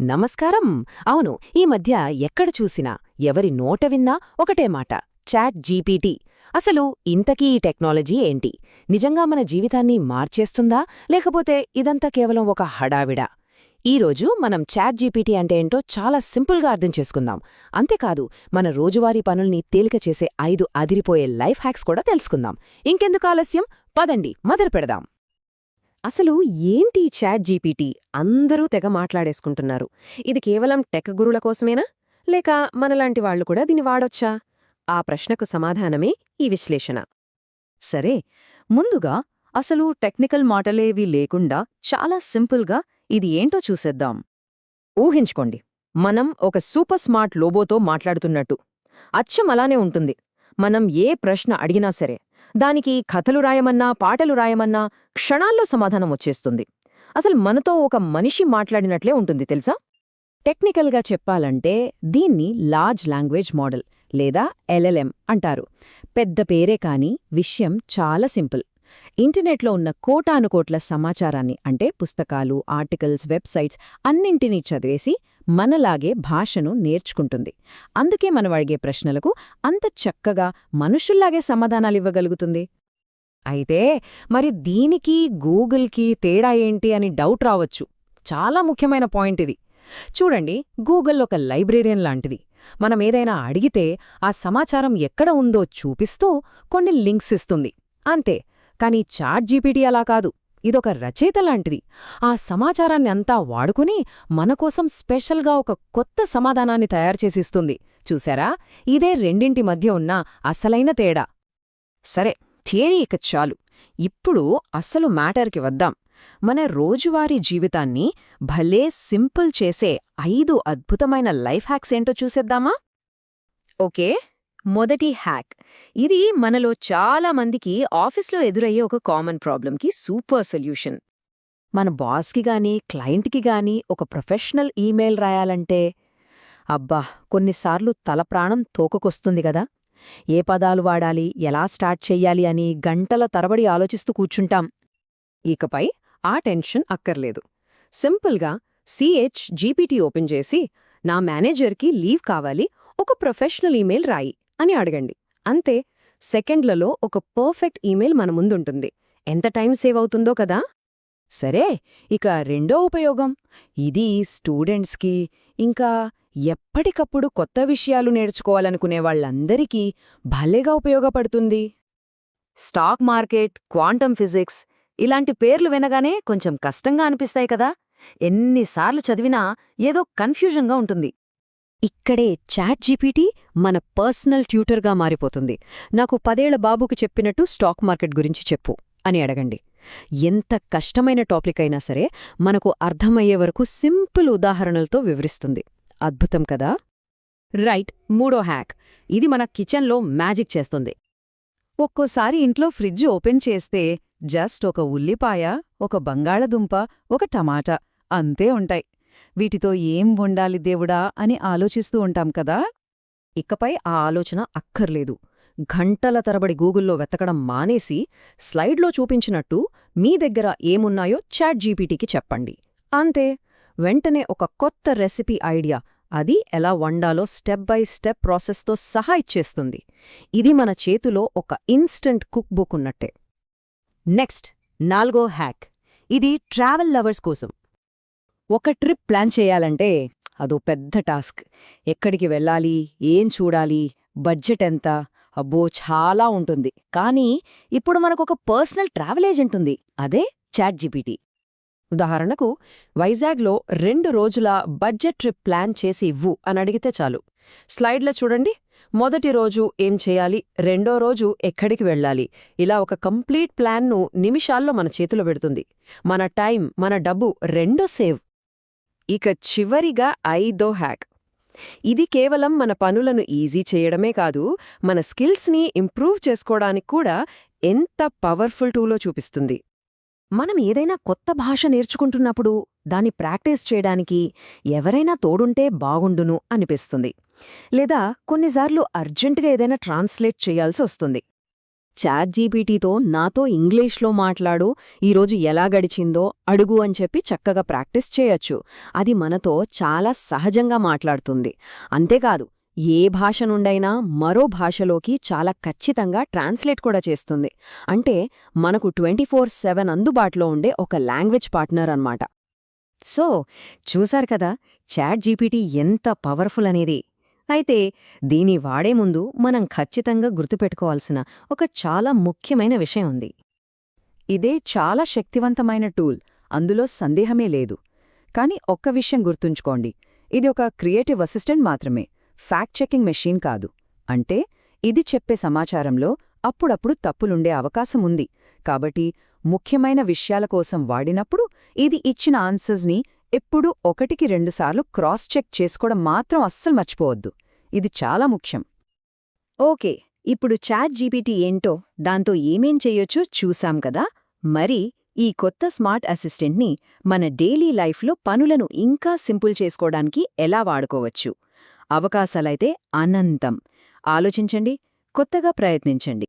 నమస్కారం. అవును ఈ మధ్య ఎక్కడ చూసినా ఎవరి నోట విన్నా ఒకటే మాట చాట్ జీపీటీ. అసలు ఇంతకీ ఈ టెక్నాలజీ ఏంటి? నిజంగా మన జీవితాన్ని మార్చేస్తుందా? లేకపోతే ఇదంతా కేవలం ఒక హడావిడా? ఈరోజు మనం చాట్ జీపీటీ అంటే ఏంటో చాలా సింపుల్గా అర్థం చేసుకుందాం. అంతేకాదు మన రోజువారీ పనుల్ని తేలిక చేసే ఐదు అదిరిపోయే లైఫ్ హ్యాక్స్ కూడా తెలుసుకుందాం. ఇంకెందుకు ఆలస్యం? పదండి మొదలు పెడదాం అసలు ఏంటి చాట్ జీపీటీ? అందరూ తెగ మాట్లాడేసుకుంటున్నారు. ఇది కేవలం టెక్ గురుల కోసమేనా? లేక మనలాంటి వాళ్ళు కూడా దీన్ని వాడొచ్చా? ఆ ప్రశ్నకు సమాధానమే ఈ విశ్లేషణ. సరే ముందుగా అసలు టెక్నికల్ మాటలేవి లేకుండా చాలా సింపుల్గా ఇది ఏంటో చూసేద్దాం. ఊహించుకోండి. మనం ఒక సూపర్ స్మార్ట్ లోబోతో మాట్లాడుతున్నట్టు. అచ్చం అలానే ఉంటుంది. మనం ఏ ప్రశ్న అడిగినా సరే. దానికి కథలు రాయమన్నా పాటలు రాయమన్నా క్షణాల్లో సమాధానం వచ్చేస్తుంది. అసలు మనతో ఒక మనిషి మాట్లాడినట్లే ఉంటుంది తెలుసా? టెక్నికల్గా చెప్పాలంటే దీన్ని లార్జ్ లాంగ్వేజ్ మోడల్ లేదా ఎల్ఎల్ఎం అంటారు. పెద్ద పేరే కాని విషయం చాలా సింపుల్. ఇంటర్నెట్లో ఉన్న కోటానుకోట్ల సమాచారాన్ని అంటే పుస్తకాలు ఆర్టికల్స్ వెబ్సైట్స్ అన్నింటినీ చదివేసి మనలాగే భాషను నేర్చుకుంటుంది. అందుకే మనం అడిగే ప్రశ్నలకు అంత చక్కగా మనుషుల్లాగే సమాధానాలివ్వగలుగుతుంది. అయితే మరి దీనికి గూగుల్కి తేడా ఏంటి అని డౌట్ రావచ్చు. చాలా ముఖ్యమైన పాయింట్ ఇది. చూడండి గూగుల్ ఒక లైబ్రేరియన్ లాంటిది. మనం ఏదైనా అడిగితే ఆ సమాచారం ఎక్కడ ఉందో చూపిస్తూ కొన్ని లింక్స్ ఇస్తుంది. అంతే. కానీ చాట్ జీపీటీ అలా కాదు. ఇదొక రచయిత లాంటిది. ఆ సమాచారాన్ని అంతా వాడుకుని మనకోసం స్పెషల్గా ఒక కొత్త సమాధానాన్ని తయారుచేసిస్తుంది చూశారా ఇదే రెండింటి మధ్య ఉన్న అసలైన తేడా. సరే థియరీ ఇక చాలు. ఇప్పుడు అసలు మ్యాటర్కి వద్దాం. మన రోజువారీ జీవితాన్ని భలే సింపుల్ చేసే ఐదు అద్భుతమైన లైఫ్ హ్యాక్స్ ఏంటో చూసేద్దామా? ఓకే. మొదటి హ్యాక్. ఇది మనలో చాలా మందికి ఆఫీస్లో ఎదురయ్యే ఒక కామన్ ప్రాబ్లంకి సూపర్ సొల్యూషన్. మన బాస్కి గాని క్లయింట్కి గాని ఒక ప్రొఫెషనల్ ఈమెయిల్ రాయాలంటే అబ్బా! కొన్నిసార్లు తల ప్రాణం తోకకొస్తుంది గదా ఏ పదాలు వాడాలి ఎలా స్టార్ట్ చెయ్యాలి అని గంటల తరబడి ఆలోచిస్తూ కూర్చుంటాం. ఇకపై ఆ టెన్షన్ అక్కర్లేదు. సింపుల్గా సిహెచ్ జీపీటీ ఓపెన్ చేసి నా మేనేజర్కి లీవ్ కావాలి ఒక ప్రొఫెషనల్ ఈమెయిల్ రాయి. అని అడగండి. అంతే సెకండ్లలో ఒక పర్ఫెక్ట్ ఈమెయిల్ మన ముందుంటుంది. ఎంత టైం సేవ్ అవుతుందో కదా? సరే ఇక రెండో ఉపయోగం. ఇది స్టూడెంట్స్కి ఇంకా ఎప్పటికప్పుడు కొత్త విషయాలు నేర్చుకోవాలనుకునే వాళ్ళందరికీ భలేగా ఉపయోగపడుతుంది. స్టాక్ మార్కెట్ క్వాంటమ్ ఫిజిక్స్ ఇలాంటి పేర్లు వినగానే కొంచెం కష్టంగా అనిపిస్తాయి కదా? ఎన్నిసార్లు చదివినా ఏదో కన్ఫ్యూజన్గా ఉంటుంది. ఇక్కడే చాట్ జీపీటీ మన పర్సనల్ ట్యూటర్గా మారిపోతుంది. నాకు పదేళ్ళ బాబుకు చెప్పినట్టు స్టాక్ మార్కెట్ గురించి చెప్పు అని అడగండి. ఎంత కష్టమైన టాపిక్ అయినా సరే మనకు అర్థమయ్యే వరకు సింపుల్ ఉదాహరణలతో వివరిస్తుంది. అద్భుతం కదా? రైట్ మూడో హ్యాక్. ఇది మన కిచెన్లో మ్యాజిక్ చేస్తుంది. ఒక్కోసారి ఇంట్లో ఫ్రిడ్జ్ ఓపెన్ చేస్తే జస్ట్ ఒక ఉల్లిపాయ ఒక బంగాళదుంప ఒక టమాటా అంతే ఉంటాయి. వీటితో ఏం వండాలి దేవుడా అని ఆలోచిస్తూ ఉంటాం కదా? ఇకపై ఆ ఆలోచన అక్కర్లేదు. గంటల తరబడి గూగుల్లో వెతకడం మానేసి స్లైడ్లో చూపించినట్టు మీ దగ్గర ఏమున్నాయో చాట్ జీపీటీకి చెప్పండి. అంతే. వెంటనే ఒక కొత్త రెసిపీ ఐడియా అది ఎలా వండాలో స్టెప్ బై స్టెప్ ప్రాసెస్తో సహా ఇచ్చేస్తుంది. ఇది మన చేతిలో ఒక ఇన్స్టంట్ కుక్ బుక్ ఉన్నట్టే. నెక్స్ట్ నాల్గో హ్యాక్. ఇది ట్రావెల్ లవర్స్ కోసం. ఒక ట్రిప్ ప్లాన్ చేయాలంటే అదో పెద్ద టాస్క్. ఎక్కడికి వెళ్ళాలి? ఏం చూడాలి? బడ్జెట్ ఎంత? అబ్బో చాలా ఉంటుంది. కానీ ఇప్పుడు మనకొక పర్సనల్ ట్రావెల్ ఏజెంట్ ఉంది. అదే చాట్ జీపీటీ ఉదాహరణకు వైజాగ్లో రెండు రోజుల బడ్జెట్ ట్రిప్ ప్లాన్ చేసి ఇవ్వు అని అడిగితే చాలు. స్లైడ్లో చూడండి. మొదటి రోజు ఏం చేయాలి? రెండో రోజు ఎక్కడికి వెళ్ళాలి? ఇలా ఒక కంప్లీట్ ప్లాన్ను నిమిషాల్లో మన చేతిలో పెడుతుంది. మన టైం మన డబ్బు రెండో సేవ్. ఇక చివరిగా ఐదో హ్యాక్. ఇది కేవలం మన పనులను ఈజీ చేయడమే కాదు మన స్కిల్స్ని ఇంప్రూవ్ చేసుకోవడానికి కూడా ఎంత పవర్ఫుల్ టూలో చూపిస్తుంది. మనం ఏదైనా కొత్త భాష నేర్చుకుంటున్నప్పుడు దాన్ని ప్రాక్టీస్ చేయడానికి ఎవరైనా తోడుంటే బాగుండును అనిపిస్తుంది. లేదా కొన్నిసార్లు అర్జెంటుగా ఏదైనా ట్రాన్స్లేట్ చేయాల్సి వస్తుంది. చాట్ జీపీటీతో నాతో ఇంగ్లీష్లో మాట్లాడు ఈరోజు ఎలా గడిచిందో అడుగు అని చెప్పి చక్కగా ప్రాక్టీస్ చేయొచ్చు. అది మనతో చాలా సహజంగా మాట్లాడుతుంది. అంతేకాదు ఏ భాష నుండైనా మరో భాషలోకి చాలా ఖచ్చితంగా ట్రాన్స్లేట్ కూడా చేస్తుంది. అంటే మనకు ట్వంటీ ఫోర్ సెవెన్ అందుబాటులో ఉండే ఒక లాంగ్వేజ్ పార్ట్నర్ అన్నమాట. సో చూశారు కదా చాట్ జీపీటీ ఎంత పవర్ఫుల్ అనేది. అయితే దీని వాడే ముందు మనం ఖచ్చితంగా గుర్తుపెట్టుకోవాల్సిన ఒక చాలా ముఖ్యమైన విషయం ఉంది. ఇదే చాలా శక్తివంతమైన టూల్ అందులో సందేహమే లేదు. కానీ ఒక్క విషయం గుర్తుంచుకోండి ఇది ఒక క్రియేటివ్ అసిస్టెంట్ మాత్రమే ఫ్యాక్ట్ చెకింగ్ మెషీన్ కాదు. అంటే ఇది చెప్పే సమాచారంలో అప్పుడప్పుడు తప్పులుండే అవకాశం ఉంది. కాబట్టి ముఖ్యమైన విషయాల కోసం వాడినప్పుడు ఇది ఇచ్చిన ఆన్సర్స్ని ఎప్పుడూ ఒకటికి రెండుసార్లు క్రాస్ చెక్ చేసుకోవడం మాత్రం అస్సలు మర్చిపోవద్దు. ఇది చాలా ముఖ్యం. ఓకే ఇప్పుడు చాట్ జీపీటీ ఏంటో దాంతో ఏమేం చెయ్యొచ్చో చూసాం కదా? మరి ఈ కొత్త స్మార్ట్ అసిస్టెంట్ని మన డైలీ లైఫ్లో పనులను ఇంకా సింపుల్ చేసుకోవడానికి ఎలా వాడుకోవచ్చు? అవకాశాలైతే అనంతం. ఆలోచించండి కొత్తగా ప్రయత్నించండి.